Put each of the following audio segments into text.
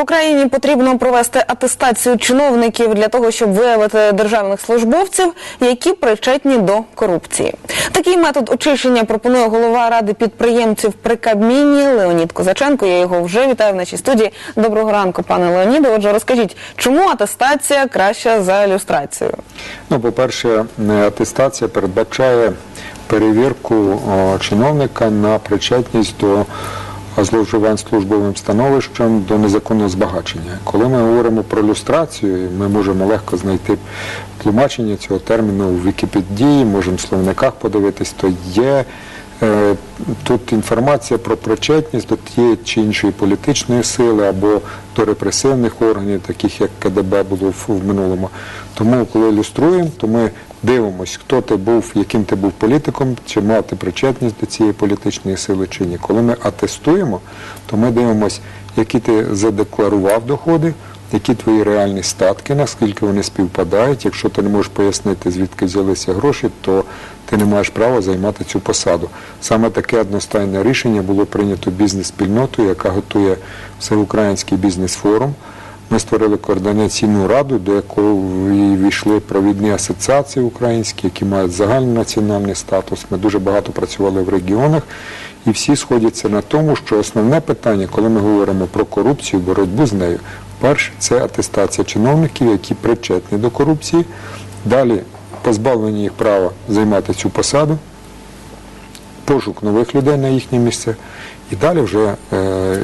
Україні потрібно провести атестацію чиновників для того, щоб виявити державних службовців, які причетні до корупції. Такий метод очищення пропонує голова ради підприємців при Кабміні Леонід Козаченко. Я його вже вітаю в нашій студії. Доброго ранку, пане Леоніде. Отже, розкажіть, чому атестація краща за люстрацію? Ну, по-перше, е, атестація передбачає перевірку чиновника на причетність до зловживань службовим становищем до незаконного збагачення. Коли ми говоримо про люстрацію, ми можемо легко знайти тлумачення цього терміну в Вікіпедії, можемо в словниках подивитись, то є е, тут інформація про причетність до тієї чи іншої політичної сили або до репресивних органів, таких як КДБ було в, минулому. Тому, коли ілюструємо, то ми дивимося, хто ти був, яким ти був політиком, чи мав ти причетність до цієї політичної сили чи ні. Коли ми атестуємо, то ми дивимося, які ти задекларував доходи, які твої реальні статки, наскільки вони співпадають. Якщо ти не можеш пояснити, звідки взялися гроші, то ти не маєш права займати цю посаду. Саме таке одностайне рішення було прийнято бізнес-спільнотою, яка готує всеукраїнський бізнес-форум. Ми створили координаційну раду, до якої війшли провідні асоціації українські, які мають загальнонаціональний статус. Ми дуже багато працювали в регіонах, і всі сходяться на тому, що основне питання, коли ми говоримо про корупцію, боротьбу з нею, перше це атестація чиновників, які причетні до корупції. Далі позбавлення їх права займати цю посаду, пошук нових людей на їхнє місце, і далі вже е,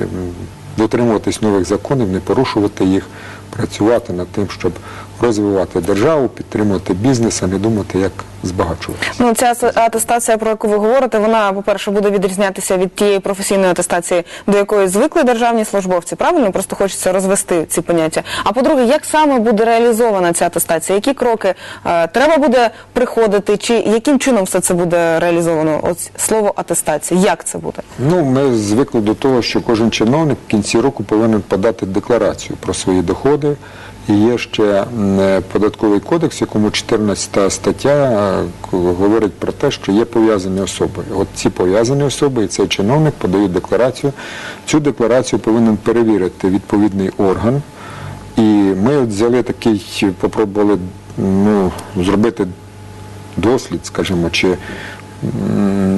дотримуватись нових законів, не порушувати їх, працювати над тим, щоб розвивати державу, підтримувати бізнес, а не думати, як збагачуватися. Ну, ця атестація, про яку ви говорите, вона, по-перше, буде відрізнятися від тієї професійної атестації, до якої звикли державні службовці. Правильно? Просто хочеться розвести ці поняття. А по-друге, як саме буде реалізована ця атестація? Які кроки е, треба буде приходити, чи яким чином все це буде реалізовано? Ось слово атестація. Як це буде? Ну, ми звикли до того, що кожен чиновник в кінці року повинен подати декларацію про свої доходи. І є ще е, податковий кодекс, якому 14 стаття е, говорить про те, що є пов'язані особи. От ці пов'язані особи і цей чиновник подають декларацію. Цю декларацію повинен перевірити відповідний орган. І ми от взяли такий, попробували ну, зробити дослід, скажімо, чи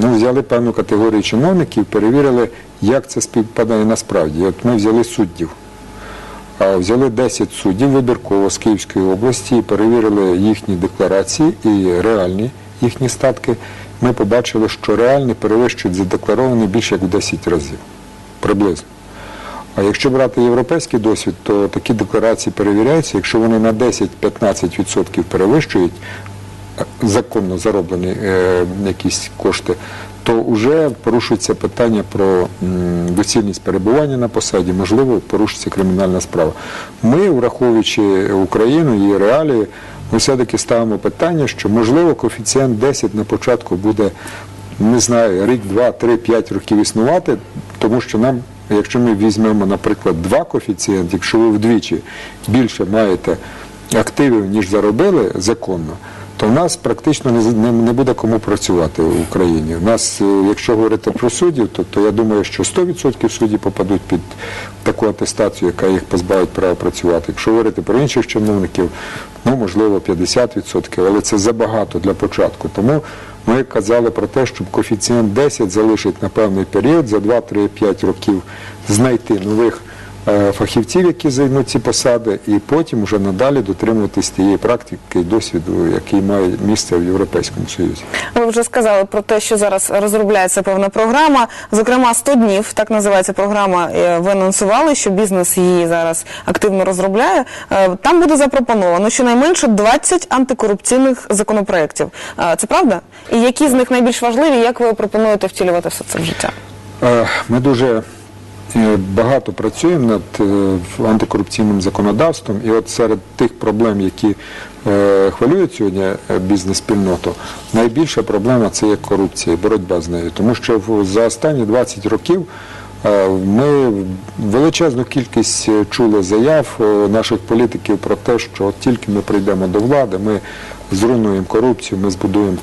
ну, взяли певну категорію чиновників, перевірили, як це співпадає насправді. От ми взяли суддів. Взяли 10 суддів вибірково з Київської області, перевірили їхні декларації і реальні їхні статки. Ми побачили, що реальні перевищують задекларовані більше як в 10 разів. Приблизно. А якщо брати європейський досвід, то такі декларації перевіряються, якщо вони на 10-15% перевищують законно зароблені е, якісь кошти, то вже порушується питання про доцільність перебування на посаді, можливо, порушиться кримінальна справа. Ми, враховуючи Україну, її реалії, ми все-таки ставимо питання, що можливо коефіцієнт 10 на початку буде, не знаю, рік, два, три, п'ять років існувати, тому що нам Якщо ми візьмемо, наприклад, два коефіцієнти, якщо ви вдвічі більше маєте активів, ніж заробили законно, то в нас практично не, не, буде кому працювати в Україні. У нас, е, якщо говорити про суддів, то, то я думаю, що 100% судді попадуть під таку атестацію, яка їх позбавить права працювати. Якщо говорити про інших чиновників, ну можливо 50%, але це забагато для початку. Тому ми казали про те, щоб коефіцієнт 10 залишити на певний період, за 2-3-5 років знайти нових фахівців, які займуть ці посади, і потім вже надалі дотримуватись тієї практики і досвіду, який має місце в Європейському Союзі. Ви вже сказали про те, що зараз розробляється певна програма. Зокрема, 100 днів, так називається програма. е, Ви анонсували, що бізнес її зараз активно розробляє. Е, Там буде запропоновано щонайменше 20 антикорупційних законопроєктів. Е, Це правда? І які з них найбільш важливі? Як ви пропонуєте втілювати все це в життя? Е, Ми дуже е, багато працюємо над е, антикорупційним законодавством, і от серед тих проблем, які е, хвилюють сьогодні е, бізнес-спільноту, найбільша проблема це є корупція і боротьба з нею. Тому що за останні 20 років ми величезну кількість чули заяв наших політиків про те, що от тільки ми прийдемо до влади, ми зруйнуємо корупцію, ми збудуємо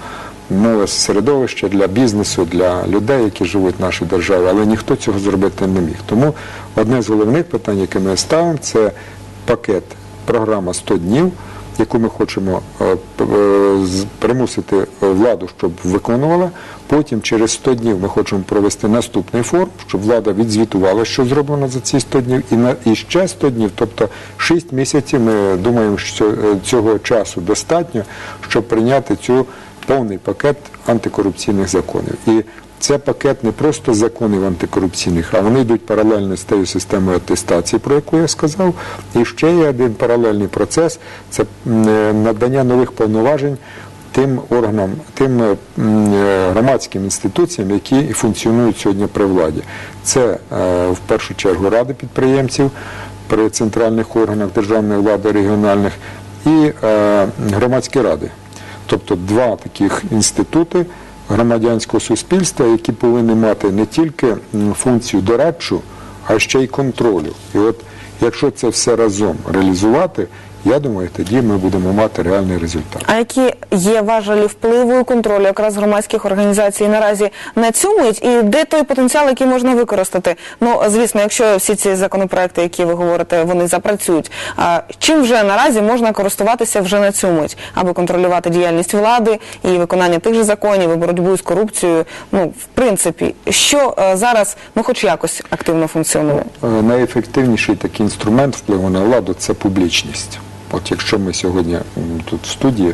нове середовище для бізнесу, для людей, які живуть в нашій державі, але ніхто цього зробити не міг. Тому одне з головних питань, яке ми ставимо, це пакет програма 100 днів, яку ми хочемо е, е, примусити владу, щоб виконувала. Потім через 100 днів ми хочемо провести наступний форум, щоб влада відзвітувала, що зроблено за ці 100 днів, і на і ще 100 днів, тобто 6 місяців. Ми думаємо, що е, цього часу достатньо, щоб прийняти цю повний пакет антикорупційних законів. І це пакет не просто законів антикорупційних, а вони йдуть паралельно з тією системою атестації, про яку я сказав. І ще є один паралельний процес це е, надання нових повноважень тим органам, тим е, е, громадським інституціям, які функціонують сьогодні при владі. Це в першу чергу ради підприємців при центральних органах державної влади регіональних і громадські ради. Тобто два таких інститути громадянського суспільства, які повинні мати не тільки функцію дорадчу, а ще й контролю. І от якщо це все разом реалізувати, я думаю, тоді ми будемо мати реальний результат. А які є важелі впливу і контролю якраз громадських організацій наразі на цю мить, і де той потенціал, який можна використати? Ну звісно, якщо всі ці законопроекти, які ви говорите, вони запрацюють. А чим вже наразі можна користуватися вже на цю мить, аби контролювати діяльність влади і виконання тих же законів, і боротьбу з корупцією? Ну в принципі, що е, зараз ну хоч якось активно функціонує? Е, Найефективніший такий інструмент впливу на владу це публічність. От якщо ми сьогодні тут в студії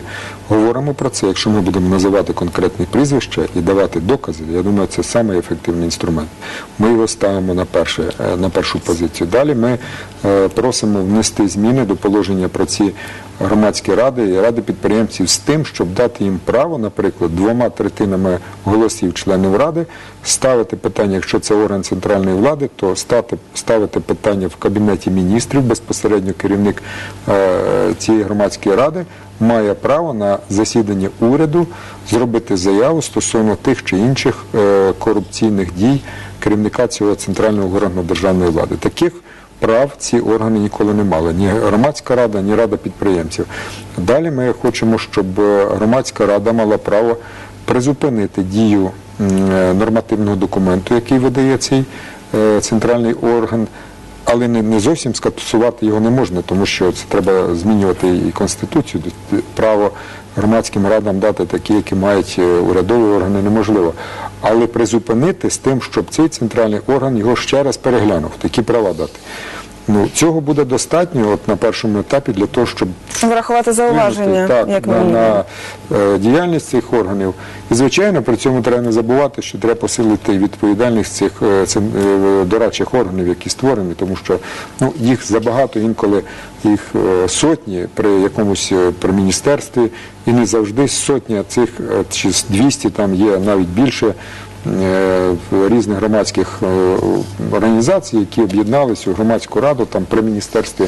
говоримо про це, якщо ми будемо називати конкретні прізвища і давати докази, я думаю, це самий ефективний інструмент. Ми його ставимо на, перше, е, на першу позицію. Далі ми е, просимо внести зміни до положення про ці громадські ради і ради підприємців з тим, щоб дати їм право, наприклад, двома третинами голосів членів ради ставити питання, якщо це орган центральної влади, то ставити питання в кабінеті міністрів, безпосередньо керівник е, цієї громадської ради має право на засідання уряду зробити заяву стосовно тих чи інших е, корупційних дій керівника цього центрального органу державної влади. Таких прав ці органи ніколи не мали. Ні громадська рада, ні рада підприємців. Далі ми хочемо, щоб е, громадська рада мала право призупинити дію е, нормативного документу, який видає цей е, центральний орган. Але не, не зовсім скасувати його не можна, тому що це треба змінювати і конституцію. Право громадським радам дати такі, які мають е, урядові органи, неможливо. Але призупинити з тим, щоб цей центральний орган його ще раз переглянув, такі права дати. Ну цього буде достатньо от на першому етапі для того, щоб Врахувати зауваження, так, як на, на е, діяльність цих органів. І звичайно, при цьому треба не забувати, що треба посилити відповідальність цих е, цим, е, дорадчих органів, які створені, тому що ну, їх забагато інколи їх е, сотні при якомусь е, при міністерстві, і не завжди сотня цих е, чи 200 там є навіть більше. Е, Різних громадських е, організацій, які об'єдналися у громадську раду там при міністерстві,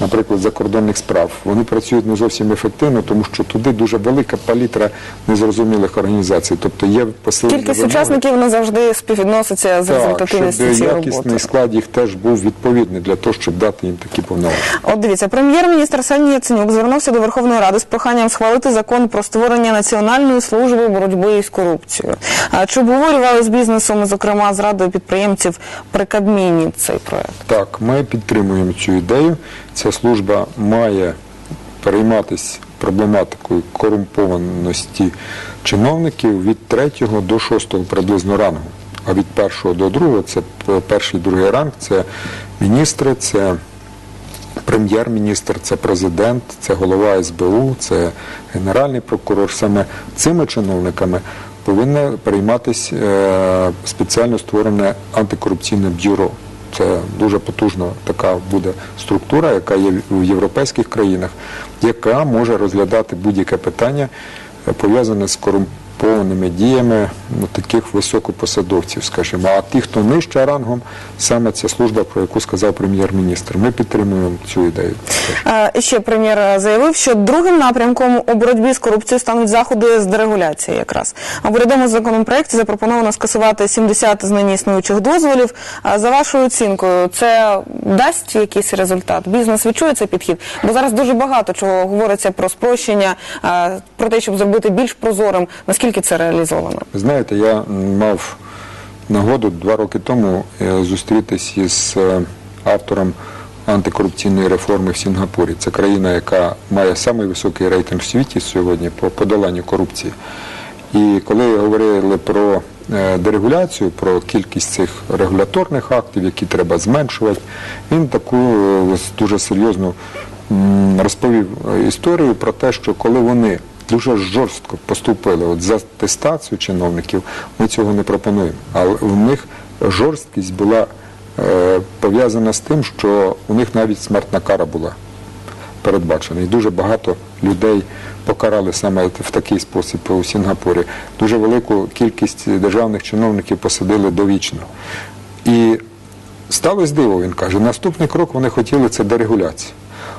наприклад, закордонних справ. Вони працюють не зовсім ефективно, тому що туди дуже велика палітра незрозумілих організацій. Тобто є посилення Кількість вимоги. учасників не завжди співвідноситься з результативністю цієї якісний склад їх теж був відповідний для того, щоб дати їм такі повноваження. От дивіться, прем'єр-міністр Арсеній Яценюк звернувся до Верховної Ради з проханням схвалити закон про створення національної служби боротьби із корупцією. А чи обговорювали з бізнесом, зокрема з радою підприємців при Кабміні цей проект? Так, ми підтримуємо цю ідею. Ця служба має перейматися проблематикою корумпованості чиновників від 3 до 6 приблизно рангу. А від 1 до 2 це перший другий ранг, це міністри, це прем'єр-міністр, це президент, це голова СБУ, це генеральний прокурор. Саме цими чиновниками повинне перейматися е, спеціально створене антикорупційне бюро. Це дуже потужна така буде структура, яка є в європейських країнах, яка може розглядати будь-яке питання е, пов'язане з корумпованими діями ну, таких високопосадовців, скажімо. А ті, хто нижче рангом, саме ця служба, про яку сказав прем'єр-міністр. Ми підтримуємо цю ідею. Е, ще прем'єр заявив, що другим напрямком у боротьбі з корупцією стануть заходи з дерегуляції якраз. А в урядовому законопроекті запропоновано скасувати 70 з нині існуючих дозволів. За вашою оцінкою, це дасть якийсь результат? Бізнес відчує цей підхід? Бо зараз дуже багато чого говориться про спрощення, е, про те, щоб зробити більш прозорим, наскільки наскільки це реалізовано? Знаєте, я мав нагоду два роки тому е, зустрітись із е, автором антикорупційної реформи в Сінгапурі. Це країна, яка має самий високий рейтинг в світі сьогодні по подоланню корупції. І коли говорили про е, дерегуляцію, про кількість цих регуляторних актів, які треба зменшувати, він таку дуже серйозну розповів історію про те, що коли вони дуже жорстко поступили от за атестацію чиновників, ми цього не пропонуємо. Але в них жорсткість була е, пов'язана з тим, що у них навіть смертна кара була передбачена. І дуже багато людей покарали саме в такий спосіб у Сінгапурі. Дуже велику кількість державних чиновників посадили довічно. І сталося диво, він каже, наступний крок вони хотіли це дерегуляція.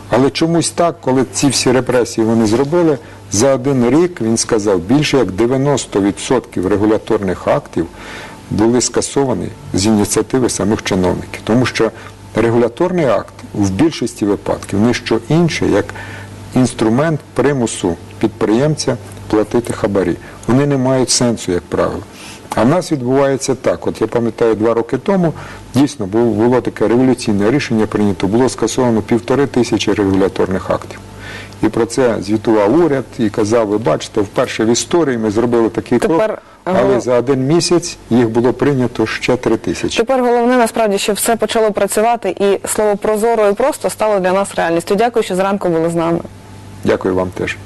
Але чомусь так, коли ці всі репресії вони зробили, за один рік він сказав, більше як 90% регуляторних актів були скасовані з ініціативи самих чиновників. Тому що регуляторний акт в більшості випадків не що інше, як інструмент примусу підприємця платити хабарі. Вони не мають сенсу, як правило. А в нас відбувається так. От я пам'ятаю, два роки тому дійсно було, таке революційне рішення прийнято, було скасовано півтори тисячі регуляторних актів. І про це звітував уряд і казав, ви бачите, вперше в історії ми зробили такий крок, Тепер, але за один місяць їх було прийнято ще три тисячі. Тепер головне насправді, що все почало працювати, і слово прозоро і просто стало для нас реальністю. Дякую, що зранку були з нами. Дякую вам теж.